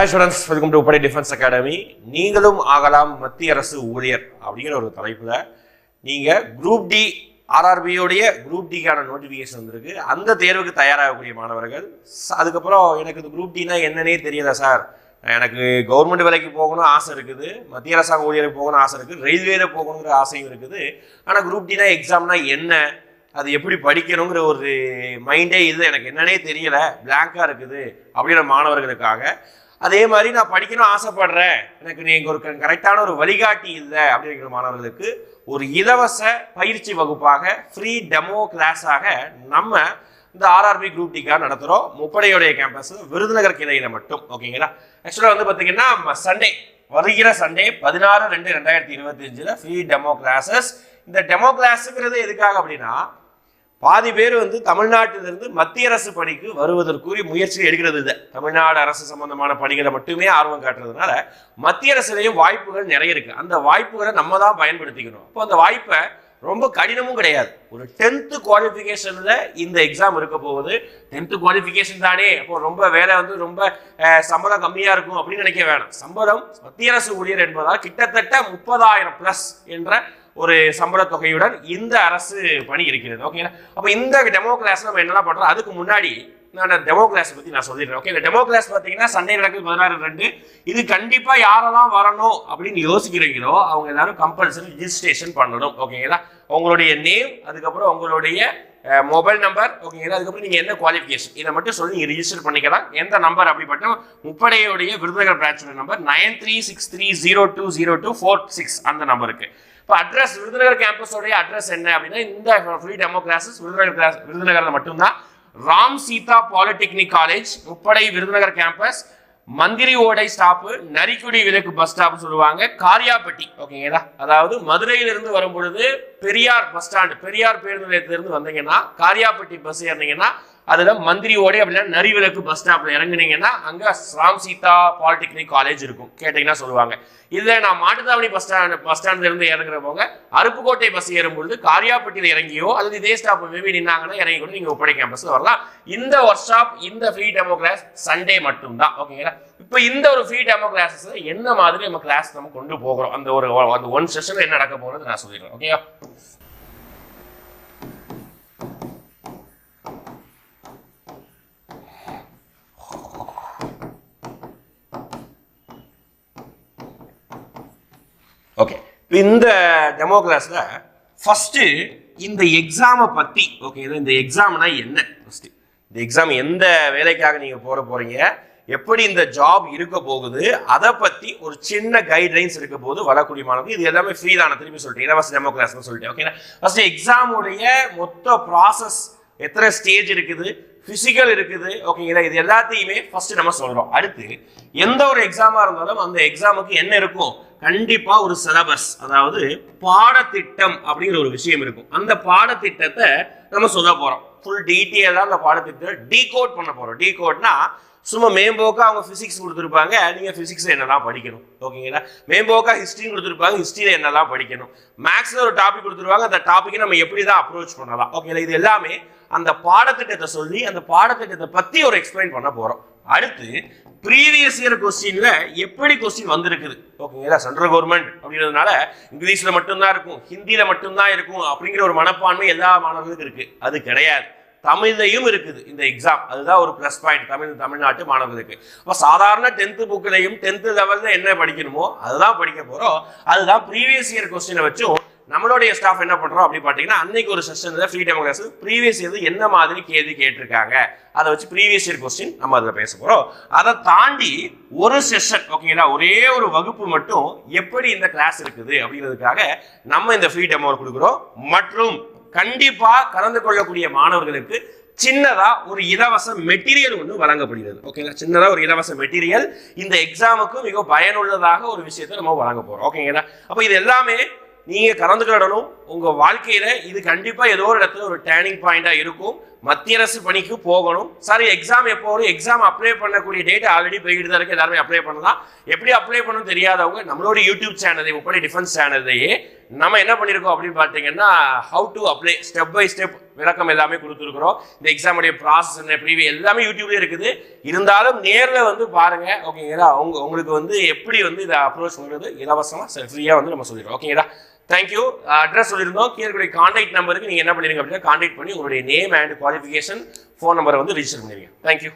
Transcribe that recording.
Hi students welcome to உப்படை defence academy நீங்களும் ஆகலாம் மத்திய அரசு ஊழியர் அப்படிங்கிற ஒரு தலைப்பில். நீங்கள் குரூப் டி ஆர்ஆர்பியோடைய குரூப் டிக்கான நோட்டிஃபிகேஷன் வந்திருக்கு. அந்த தேர்வுக்கு தயாராகக்கூடிய மாணவர்கள் அதுக்கப்புறம் எனக்கு இந்த குரூப் டினா என்னன்னே தெரியல சார் எனக்கு கவர்மெண்ட் வேலைக்கு போகணும் ஆசை இருக்குது. மத்திய அரசாங்க ஊழியருக்கு போகணும் ஆசை இருக்குது. ரயில்வேல போகணுங்கிற ஆசையும் இருக்குது. ஆனால் குரூப் டினா எக்ஸாம்னா என்ன? அது எப்படி படிக்கணுங்கிற ஒரு மைண்டே இது எனக்கு என்னன்னே தெரியல. பிளாங்காக இருக்குது அப்படின்ற மாணவர்களுக்காக. அதே மாதிரி நான் படிக்கணும் ஆசைப்படுறேன். எனக்கு நீங்கள் ஒரு கரெக்டான ஒரு வழிகாட்டி இல்லை அப்படிங்கிற மாணவர்களுக்கு ஒரு இலவச பயிற்சி வகுப்பாக ஃப்ரீ டெமோ கிளாஸாக நம்ம இந்த ஆர்ஆர்பி குரூப் டிக்காக நடத்துகிறோம் முப்படையுடைய கேம்பஸ் விருதுநகர் கிளையில் மட்டும். ஓகேங்களா ஆக்சுவலாக வந்து பார்த்தீங்கன்னா சண்டே வருகிற சண்டே பதினாறு ரெண்டு ரெண்டாயிரத்தி இருபத்தி அஞ்சில் ஃப்ரீ டெமோ கிளாஸஸ் இந்த டெமோ கிளாஸுங்கிறது எதுக்காக அப்படின்னா பாதி பேர் வந்து தமிழ்நாட்டிலிருந்து மத்திய அரசு பணிக்கு வருவதற்குரிய முயற்சி எடுக்கிறது இல்லை தமிழ்நாடு அரசு சம்பந்தமான பணிகளை மட்டுமே ஆர்வம் காட்டுறதுனால மத்திய அரசுலேயும் வாய்ப்புகள் நிறைய இருக்குது அந்த வாய்ப்புகளை நம்ம தான் பயன்படுத்திக்கணும். அப்போ அந்த வாய்ப்பை ரொம்ப கடினமும் கிடையாது. ஒரு டென்த்து குவாலிஃபிகேஷனில் இந்த எக்ஸாம் இருக்க போகுது. டென்த்து குவாலிஃபிகேஷன் தானே. அப்போ ரொம்ப வேலை வந்து ரொம்ப சம்பளம் கம்மியாக இருக்கும் அப்படின்னு நினைக்க வேணாம். சம்பளம் மத்திய அரசு ஊழியர் என்பதால் கிட்டத்தட்ட முப்பதாயிரம் ப்ளஸ் என்ற ஒரு சம்பள தொகையுடன் இந்த அரசு பணி இருக்கிறது. ஓகேங்களா அப்போ இந்த டெமோ கிளாஸ் நம்ம என்னெல்லாம் பண்ணுறோம் அதுக்கு முன்னாடி நான் டெமோ கிளாஸ் பற்றி நான் சொல்லிடுறேன். ஓகே இந்த டெமோ கிளாஸ் பார்த்தீங்கன்னா சண்டே நடக்குது பதினாறு ரெண்டு. இது கண்டிப்பாக யாரெல்லாம் வரணும் அப்படின்னு யோசிக்கிறீங்களோ அவங்க எல்லாரும் கம்பல்சரி ரிஜிஸ்ட்ரேஷன் பண்ணணும். ஓகேங்களா உங்களுடைய நேம் அதுக்கப்புறம் உங்களுடைய மொபைல் நம்பர் ஓகேங்களா அதுக்கப்புறம் நீங்கள் என்ன குவாலிஃபிகேஷன் இதை மட்டும் சொல்லி நீங்கள் ரிஜிஸ்டர் பண்ணிக்கலாம். எந்த நம்பர் அப்படிப்பட்ட முப்படையுடைய Virudhunagar பிரான்ச்சோட number nine three six three zero two zero two four six அந்த நம்பருக்கு இப்போ அட்ரஸ் விருதுநகர் கேம்பஸோடைய அட்ரஸ் என்ன அப்படின்னா இந்த free demo classes Virudhunagar class விருதுநகரில் மட்டும்தான். ராம் சீதா பாலிடெக்னிக் காலேஜ் முப்படை விருதுநகர் கேம்பஸ் மந்திரி ஓடை ஸ்டாப்பு நரிக்குடி விலக்கு பஸ் ஸ்டாப் சொல்லுவாங்க. காரியாப்பட்டி ஓகேங்களா அதாவது மதுரையிலிருந்து வரும் பொழுது பெரியார் பஸ் ஸ்டாண்டு பெரியார் பேருந்து நிலையத்திலிருந்து வந்தீங்கன்னா காரியாப்பட்டி பஸ் ஏறினீங்கன்னா அதில் மந்திரி ஓடி அப்படின்னா நரிவிலக்கு பஸ் ஸ்டாப்ல இறங்குனீங்கன்னா அங்கே ராம் சீதா பாலிடெக்னிக் காலேஜ் இருக்கும். கேட்டிங்கன்னா சொல்லுவாங்க. இதில் நான் மாட்டுத்தாவணி பஸ் ஸ்டாண்ட் பஸ் ஸ்டாண்ட்லேருந்து இறங்குறவங்க அருப்புக்கோட்டை பஸ் ஏறும்பொழுது காரியாப்பட்டியில் இறங்கியோ அல்லது இதே ஸ்டாப் மேபி நின்னாங்கன்னா இறங்கி கூட நீங்கள் உப்படை கேம்பஸ்ல வரலாம். இந்த ஒர்க் ஷாப் இந்த ஃப்ரீ டெமோ கிளாஸ் சண்டே மட்டும்தான். ஓகேங்களா இப்போ இந்த ஒரு ஃப்ரீ டெமோ கிளாஸஸ் என்ன மாதிரி நம்ம கிளாஸ் நம்ம கொண்டு போகிறோம்? அந்த ஒரு அந்த ஒன் செஷனில் என்ன நடக்க போகிறது நான் சொல்லிடுறேன். ஓகேவா ஓகே இப்போ இந்த டெமோ கிளாஸில் ஃபஸ்ட்டு இந்த எக்ஸாமை பற்றி ஓகே இந்த எக்ஸாம்னா என்ன ஃபஸ்ட்டு இந்த எக்ஸாம் எந்த வேலைக்காக நீங்கள் போற போகிறீங்க எப்படி இந்த ஜாப் இருக்க போகுது அதை பற்றி ஒரு சின்ன கைட்லைன்ஸ் இருக்க போது வரக்கூடிய மாணவர்கள் இது எல்லாமே ஃப்ரீ தானே திரும்பி சொல்லிட்டு இலவச டெமோ கிளாஸ்னு சொல்லிட்டு ஓகேங்களா ஃபஸ்ட்டு எக்ஸாமுடைய மொத்த ப்ராசஸ் எத்தனை ஸ்டேஜ் இருக்குது? ஃபிசிக்கல் இருக்குது ஓகேங்களா இது எல்லாத்தையுமே ஃபர்ஸ்ட் நம்ம சொல்றோம். அடுத்து எந்த ஒரு எக்ஸாமா இருந்தாலும் அந்த எக்ஸாமுக்கு என்ன இருக்கும்? கண்டிப்பா ஒரு சிலபஸ் அதாவது பாடத்திட்டம் அப்படிங்கிற ஒரு விஷயம் இருக்கும். அந்த பாடத்திட்டத்தை நம்ம சொல்ல போறோம். ஃபுல் டீட்டெயிலாக அந்த பாடத்திட்டத்தை டீகோட் பண்ண போறோம். டீகோட்னா சும்மா மேம்போக்கா அவங்க ஃபிசிக்ஸ் கொடுத்துருப்பாங்க நீங்கள் ஃபிசிக்ஸில் என்னெல்லாம் படிக்கணும் ஓகேங்களா மேம்போக்கா ஹிஸ்ட்ரி கொடுத்துருப்பாங்க ஹிஸ்ட்ரியில் என்னெல்லாம் படிக்கணும். மேக்ஸில் ஒரு டாபிக் கொடுத்துருவாங்க அந்த டாப்பிக்கை நம்ம எப்படி தான் அப்ரோச் பண்ணலாம் ஓகேங்களா இது எல்லாமே அந்த பாடத்திட்டத்தை சொல்லி அந்த பாடத்திட்டத்தை பற்றி ஒரு எக்ஸ்பிளைன் பண்ண போகிறோம் அடுத்து ப்ரீவியஸ் இயர் கொஸ்டின்ல எப்படி கொஸ்டின் வந்திருக்குது ஓகேங்களா சென்ட்ரல் கவர்மெண்ட் அப்படிங்கிறதுனால இங்கிலீஷ்ல மட்டும்தான் இருக்கும் ஹிந்தியில மட்டும்தான் இருக்கும் அப்படிங்கிற ஒரு மனப்பான்மை எல்லா மாணவர்களுக்கும் இருக்கு. அது கிடையாது. தமிழ்லையும் இருக்குது. இந்த எக்ஸாம் அதுதான் ஒரு ப்ளஸ் பாயிண்ட் தமிழ் தமிழ்நாட்டு மாணவர்களுக்கு. அப்போ சாதாரண டென்த்து புக்கிலையும் டென்த்து லெவலில் என்ன படிக்கணுமோ அதுதான் படிக்க போகிறோம் அதுதான் ப்ரீவியஸ் இயர் கொஸ்டினை வச்சும் நம்மளுடைய ஸ்டாஃப் என்ன பண்ணுறோம் அப்படின்னு பார்த்தீங்கன்னா அன்னைக்கு ஒரு செஷனில் free time class previous year என்ன மாதிரி கேள்வி கேட்டிருக்காங்க. அதை வச்சு ப்ரீவியஸ் இயர் கொஸ்டின் நம்ம அதில் பேச போகிறோம் அதை தாண்டி ஒரு செஷன் ஓகேங்களா ஒரே ஒரு வகுப்பு மட்டும் எப்படி இந்த கிளாஸ் இருக்குது அப்படிங்கிறதுக்காக நம்ம இந்த ஃப்ரீ டெமோ கொடுக்குறோம். மற்றும் கண்டிப்பா கலந்து கொள்ளக்கூடிய மாணவர்களுக்கு சின்னதா ஒரு இலவச மெட்டீரியல் ஒன்று வழங்கப்படுகிறது. ஓகேங்களா? சின்னதா ஒரு இலவச மெட்டீரியல். இந்த எக்ஸாமுக்கு மிக பயனுள்ளதாக ஒரு விஷயத்தை நம்ம வழங்க போறோம். ஓகேங்களா? அப்போ இது எல்லாமே நீங்க கலந்துக்கிடணும். உங்க வாழ்க்கையில இது கண்டிப்பா ஏதோ ஒரு இடத்துல ஒரு டேர்னிங் பாயிண்டா இருக்கும். மத்திய அரசு பணிக்கு போகணும். சார் எக்ஸாம் எப்போ வரும்? எக்ஸாம் அப்ளை பண்ணக்கூடிய டேட் ஆல்ரெடி போய்கிட்டு தான் இருக்கு. எல்லாருமே அப்ளை பண்ணலாம். எப்படி அப்ளை பண்ணணும் தெரியாதவங்க நம்மளோட யூடியூப் சேனலை முப்படை டிஃபென்ஸ் சேனலையே நம்ம என்ன பண்ணியிருக்கோம் அப்படின்னு பார்த்தீங்கன்னா how to apply step by step விளக்கம் எல்லாமே கொடுத்துருக்குறோம். இந்த எக்ஸாமுடைய ப்ராசஸ் என்ன ப்ரீவியூ எல்லாமே யூடியூப்லேயே இருக்குது. இருந்தாலும் நேரில் வந்து பாருங்க ஓகேங்களா உங்க உங்களுக்கு வந்து எப்படி வந்து இதை அப்ரோச் பண்ணுறது இலவசமாக ஃப்ரீயாக வந்து நம்ம சொல்லிடுறோம். ஓகேங்களா தேங்க்யூ அட்ரஸ் சொல்லியிருந்தோம் கீழே இருக்கக்கூடிய கான்டாக்ட் நம்பருக்கு நீங்கள் என்ன பண்ணிருங்க அப்படின்னா கான்டாக்ட் பண்ணி உங்களுடைய நேம் அண்ட் குவாலிஃபிகேஷன் ஃபோன் நம்பரை வந்து ரிஜிஸ்டர் பண்ணிருங்க. தேங்க்யூ